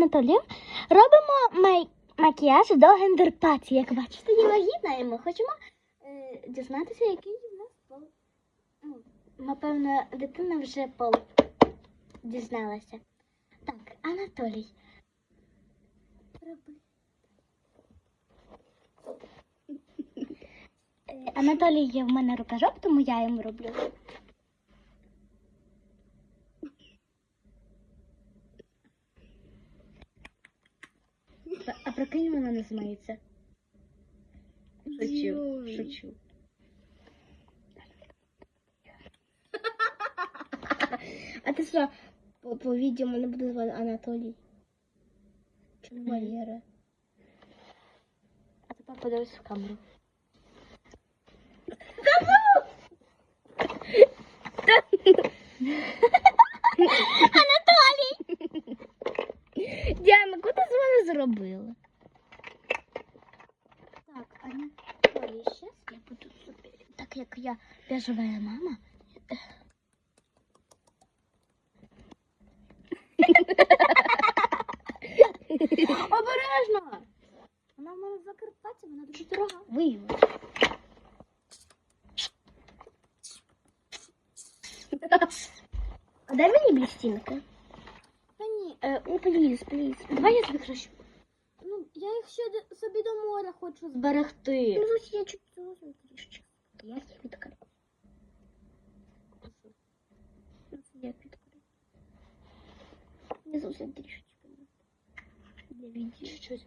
Анатолієм робимо май- макіяж до гендерпаті. Як бачите, я вагітна, і ми хочемо е, дізнатися, який в нас пол. Ну, Напевно, дитина вже пол дізналася. Так, Анатолій. Е, Анатолій є в мене рукожоп, тому я йому роблю. А прикинь, вона не змиється. Шучу, Ой. шучу. А ти що, по, по відео мене буде звати Анатолій? Чи Валера? А тепер подивись в камеру. Анатолій! я мама. Обережно! Вона в мене в Закарпатті, вона дуже дорога. Виявилось. А дай мені блістінки. Та ні, Е, ну, пліз, пліз. давай я собі краще. Ну, я їх ще собі до моря хочу зберегти. Ну, ось я чуть зовсім трішечки. Я їх відкрию. Ось Я відкрию. Я зовсім трішечки. Для відео. Чуть-чуть.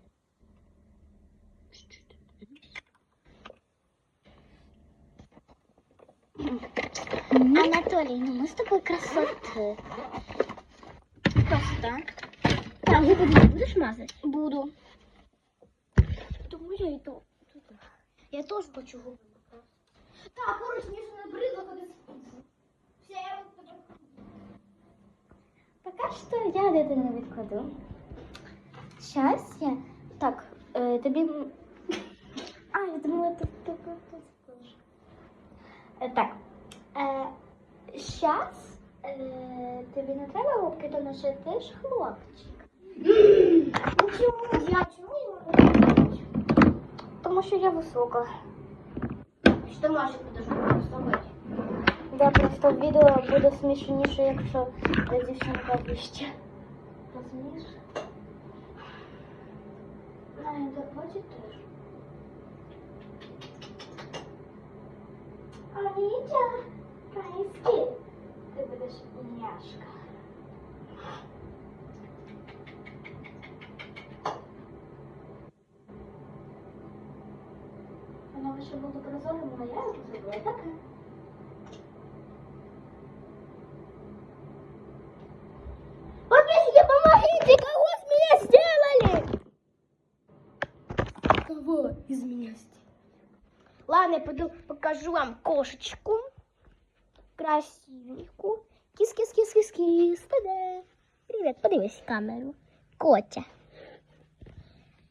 Чуть-чуть. Анатолій, ну ми з тобою красоти. Просто. Так, губи не будеш мазати? Буду. Тому я йду. Я теж хочу губи. Так, коротше, мені вже набридло ходити. Все, я Що я дитину відкладу. Щас я. Так, е, тобі. А, я думала, ти ти ти теж. Е, Так. Е, щас тобі не треба губки, тому що ти ж хлопчик. Ну чому я? Чому я не? Тому що я висока. Що можеш подожди? Да, просто відео буде смішніше, якщо дівчинка вище. Розумієш? А, я доходить теж. Анітя, Кайськи, ти будеш няшка. Вона лише було прозорим, а я його зробила таке. Кого из меня сделали? Ладно, я пойду покажу вам кошечку. Красивенькую. Кис-кис-кис-кис-кис. Привет, подивись в камеру. Котя.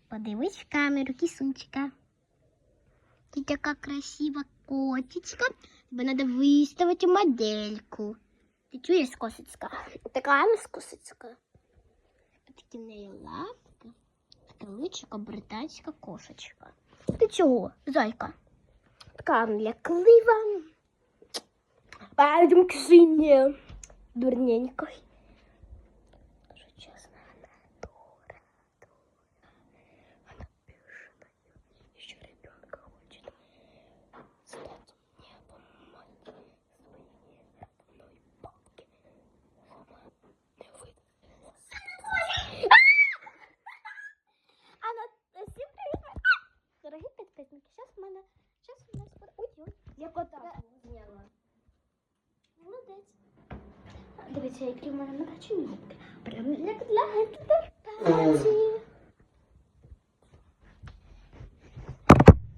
Подивись в камеру, кисунчика. Ты такая красивая котечка. Тебе надо выставить модельку. Ти чуєш, косицька? Така вона косицька. Такі в неї лапки. Величка британська кошечка. Ти чого, зайка? Така вона ляклива. Пойдем к сині. Дурненькой. Я кота зняла. молодець. Дивіться, які в мене накачані губки. Прямо як для гендерпаті.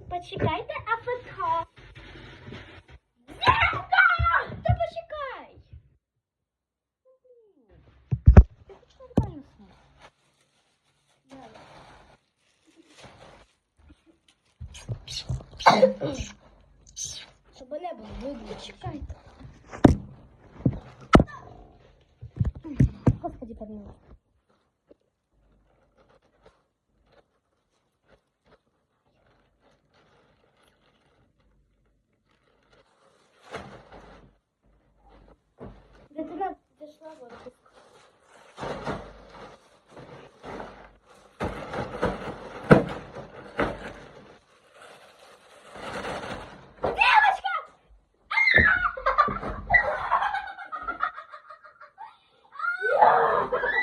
Почекайте, а фото. Зерка! Та почекай! Я хочу нормально небо видно. Чекай. Господи, помилуй. Лейтенант дошла вот. Ha ha ha!